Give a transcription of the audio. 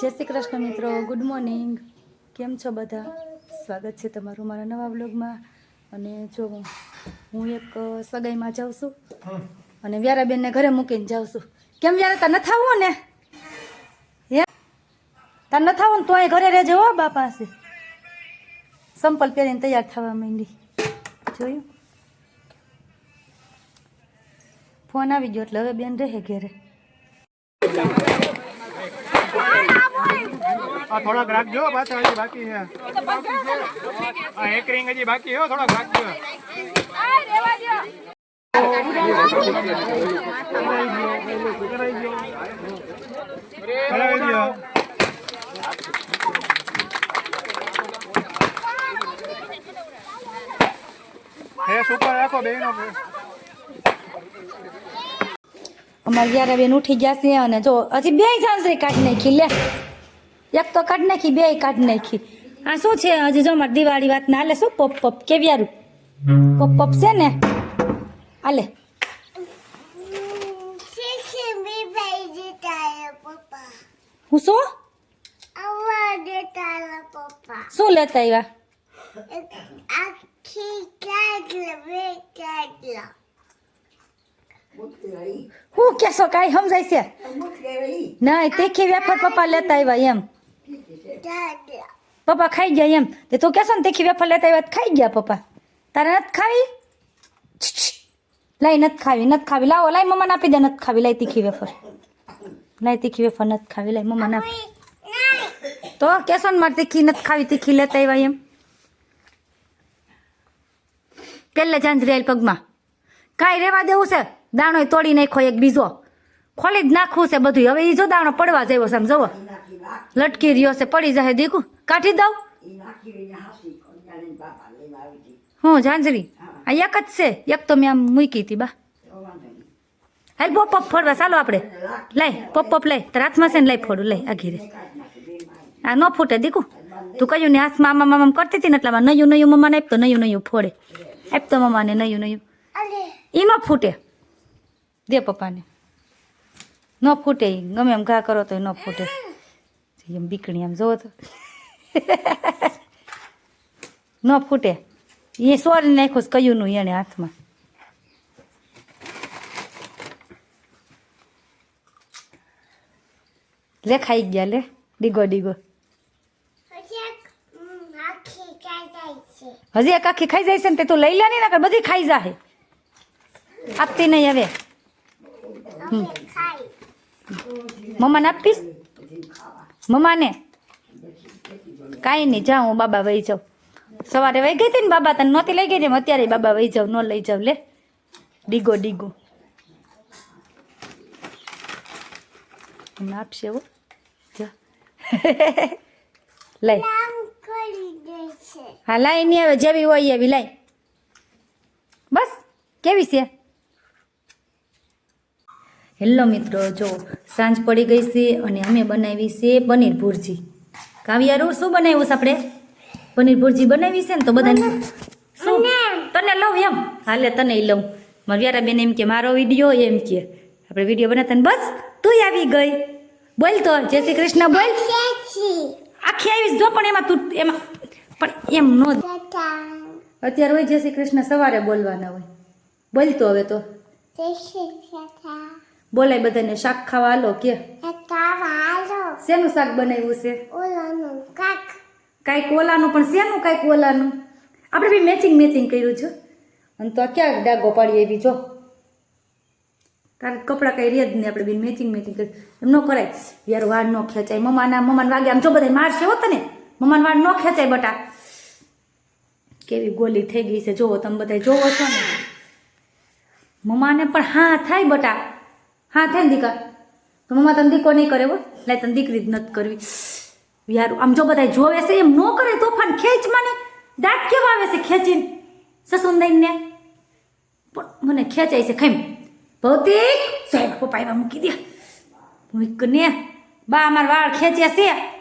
જય શ્રી કૃષ્ણ મિત્રો good morning કેમ છો બધા? સ્વાગત છે તમારું મારા નવા બ્લોગમાં અને જો હું એક સગાઈમાં જાઉં છું અને વ્યારાબેનને ઘરે મૂકીને જાઉં છું. કેમ વ્યારા, તાર નથી આવવું ને? હે? તાર નથી આવવું ને તો અહીંયા ઘરે રહેજો હો બા પાસે. સંપલ પહેરીને તૈયાર થવા માંડી. જોયું? ફોન આવી ગયો એટલે હવે બેન રહે ઘેરે. આ થોડાક રાખજો પાછા હજી બાકી છે. આ એક રિંગ હજી બાકી છે હો, થોડાક રાખજો કરાવી દ્યો. ફેસ ઉપર રાખો બેનો અમારે જ્યારે બેન ઉઠી ગયા છે અને જો હજી બે સાંસરી કાઢી નાખી લે. એક તો કાઢ નાખી બે કાઢ નાખી આ શું છે હજી જો અમારે દિવાળી વાત ના હાલે શું પોપ પોપ કેવિયારું પોપ પોપ છે ને હાલે. હું શું. શું લેતા આવ્યા. હું કેસો કાંઈ સમજાય છે નહીં તે કેવી પપ્પા લેતા આવ્યા એમ. પપ્પા ખાઈ ગયા એમ. તે તું કહેશો ને તીખી વેફર લેતા આવ્યા ખાઈ ગયા પપ્પા. તારે નથી ખાવી. લાઈ, નથી ખાવી નથી ખાવી. લાવો, લાઈ, મમ્માને આપી દે, નથી ખાવી. લાઈ તીખી વેફર. લાઈ તીખી વેફર, નથી ખાવી. લાઈ, મમ્માને આપી તો કહેશો ને મારે તીખી, નથી ખાવી, તીખી લેતા આવ્યા એમ. પેલે ઝાંઝરી રેલ પગમાં. કાંઈ રહેવા દેવું છે? દાણો તોડી નાખો એક બીજો. ખોલી જ નાખવું છે બધું હવે એ જો દાણો પડવા જેવો છે આમ જવો. લટકી રહ્યો છે પડી જાય દીકું. કાઢી દઉં? હું ઝાંઝરી? આ એક જ છે. એક તો મેં આમ મૂકી હતી બા. હાલ પોપ પોપ ફોડવા ચાલો આપણે. લઈ પોપ પોપ લઈ. તારા હાથમાં છે ને લઈ ફોડું લઈ આ ઘીરે આ ન ફૂટે દીકું. તું કહ્યું ને હાથમાં આમાં મામામ કરતી હતી ને એટલામાં નયું નયું મમ્માને આપતો નયું નયું ફોડે. આપતો મમ્માને નયું નયું. એ ન ફૂટે. દે પપ્પાને. ન ફૂટે. ગમે એમ ઘા કરો તો ન ફૂટે. એમ બીકણી એમ જોવો તો. ન ફૂટે. એ સોરી નાખ્યું છે કયુંનું એને હાથમાં. લે ખાઈ ગયા લે. ડીગો ડીગો. હજી એક આખી ખાઈ જાય છે. ને તે તું લઈ લે ને નકર બધી ખાઈ જાહે. આપતી નહીં હવે. kai. મમ્માને આપીશ? મમ્માને? કાંઈ નહીં જાઉં હું બાબા વહી જાઉં. સવારે વહી ગઈ હતી ને બાબા, તને નહોતી લઈ ગઈ ને અત્યારે બાબા વહી જાઉં, ન લઈ જાઉં, લે. ડીગો ડીગો. આપશે જા. લઈ. હા, લાઈ નહીં આવે, જેવી હોય એવી લાઈ. બસ, કેવી છે? હેલો મિત્રો જો સાંજ પડી ગઈ છે અને અમે બનાવી છે પનીર ભુરજી કાવ્યારું શું બનાવ્યું છે આપણે? પનીર ભુરજી બનાવી છે ને તો બધાને શું? તને લઉં એમ? હાલે તને લઉં. મારા વ્યારા બેન એમ કે મારો વીડિયો એમ કે. આપણે વીડિયો બનાવતા ને બસ તું આવી ગઈ. બોલ તો જય શ્રી કૃષ્ણ બોલ. આખી આવીશ જો પણ એમાં તું એમાં પણ એમ નો અત્યારે હોય જય શ્રી કૃષ્ણ સવારે બોલવાના હોય. બોલતો હવે તો. tata. બોલાય બધાને શાક ખાવા આલો કે? શેનું શાક બનાવ્યું છે. કાંઈક ઓલાનું પણ શેનું કાંઈક ઓલાનું? આપણે બી મેચિંગ મેચિંગ કર્યું છે. અને તો આ ક્યાં ડાગો પાડી આવી જો. તારે કપડાં કઈ રહે જ નહીં આપણે બી મેચિંગ મેચિંગ કરી. એમ ન કરાય. યાર વાળ ન ખેંચાય. મમ્માના મમ્માને વાગે આમ જો બધા મારશે હો તને. મમાન વાળ ન ખેંચાય બટા. કેવી ગોલી થઈ ગઈ છે. જોવો તમે બધા જોવો છો ને. મમ્માને પણ હા થાય બટા. હા, થાય ને દીકા તો મમ્મા તને દીકો નહીં કરે હો. લાય તને દીકરી જ નથી કરવી. યાર, આમ જો બધા જોવે છે, એમ ન કરે તોફાન ખેંચ મને. દાંત કેવા આવે છે ખેંચીને? સસુંદઈને પણ મને ખેંચાય છે ખાઈમ ભૌતિક, સાહેબ, પપ્પા એવા મૂકી દે. કને બા, અમારા વાળ ખેંચ્યા છે.